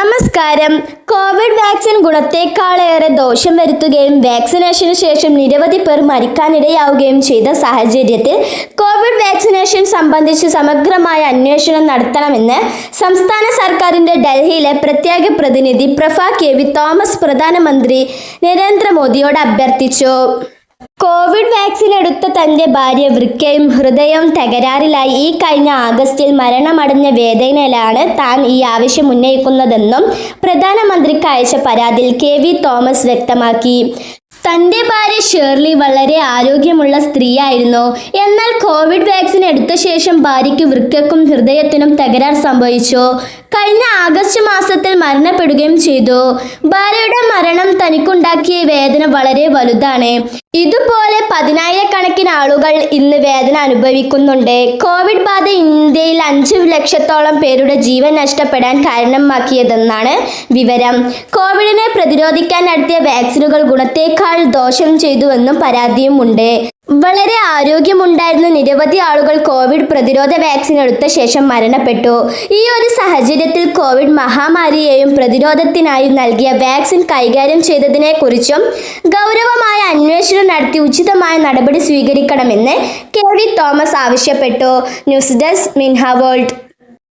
നമസ്കാരം. Covid vaccine ഗുണത്തേക്കാളേറെ ദോഷം വരുത്തുകയും വാക്സിനേഷന് ശേഷം നിരവധി പേർ മരിക്കാനിടയാവുകയും ചെയ്ത സാഹചര്യത്തിൽ കോവിഡ് വാക്സിനേഷൻ സംബന്ധിച്ച് സമഗ്രമായ അന്വേഷണം നടത്തണമെന്ന് സംസ്ഥാന സർക്കാരിന്റെ ഡൽഹിയിലെ പ്രത്യേക പ്രതിനിധി പ്രഫ കെ വി തോമസ് പ്രധാനമന്ത്രി നരേന്ദ്രമോദിയോട് അഭ്യർത്ഥിച്ചു. കോവിഡ് വാക്സിൻ എടുത്ത തന്റെ ഭാര്യ വൃക്കയും ഹൃദയവും തകരാറിലായി. ഈ കഴിഞ്ഞ ആഗസ്റ്റിൽ മരണമടഞ്ഞ വേദനയിലാണ് താൻ ഈ ആവശ്യം ഉന്നയിക്കുന്നതെന്നും പ്രധാനമന്ത്രിക്ക് അയച്ച പരാതിയിൽ കെ വി തോമസ് വ്യക്തമാക്കി. തന്റെ ഭാര്യ ഷേർലി വളരെ ആരോഗ്യമുള്ള സ്ത്രീയായിരുന്നു. എന്നാൽ കോവിഡ് വാക്സിൻ എടുത്ത ശേഷം ഭാര്യയ്ക്ക് വൃക്കക്കും ഹൃദയത്തിനും തകരാർ സംഭവിച്ചു. കഴിഞ്ഞ ആഗസ്റ്റ് മാസത്തിൽ മരണപ്പെടുകയും ചെയ്തു. ഭാര്യയുടെ മരണം തനിക്കുണ്ടാക്കിയ വേദന വളരെ വലുതാണ്. ഇതുപോലെ പതിനായിരക്കണക്കിന് ആളുകൾ ഇന്ന് വേദന അനുഭവിക്കുന്നുണ്ട്. കോവിഡ് ബാധ ഇന്ത്യയിൽ അഞ്ച് ലക്ഷത്തോളം പേരുടെ ജീവൻ നഷ്ടപ്പെടാൻ കാരണമാക്കിയതെന്നാണ് വിവരം. കോവിഡിനെ പ്രതിരോധിക്കാൻ നടത്തിയ വാക്സിനുകൾ ഗുണത്തേക്കാൾ ദോഷം ചെയ്തുവെന്നും പരാതിയുമുണ്ട്. വളരെ ആരോഗ്യമുണ്ടായിരുന്ന നിരവധി ആളുകൾ കോവിഡ് പ്രതിരോധ വാക്സിൻ എടുത്ത ശേഷം മരണപ്പെട്ടു. ഈ ഒരു സാഹചര്യത്തിൽ കോവിഡ് മഹാമാരിയെയും പ്രതിരോധത്തിനായി നൽകിയ വാക്സിൻ കൈകാര്യം ചെയ്തതിനെക്കുറിച്ചും ഗൗരവമായ അന്വേഷണം നടത്തി ഉചിതമായ നടപടി സ്വീകരിക്കണമെന്ന് കെ വി തോമസ് ആവശ്യപ്പെട്ടു. ന്യൂസ് ഡെസ്ക് മിൻഹ വേൾഡ്.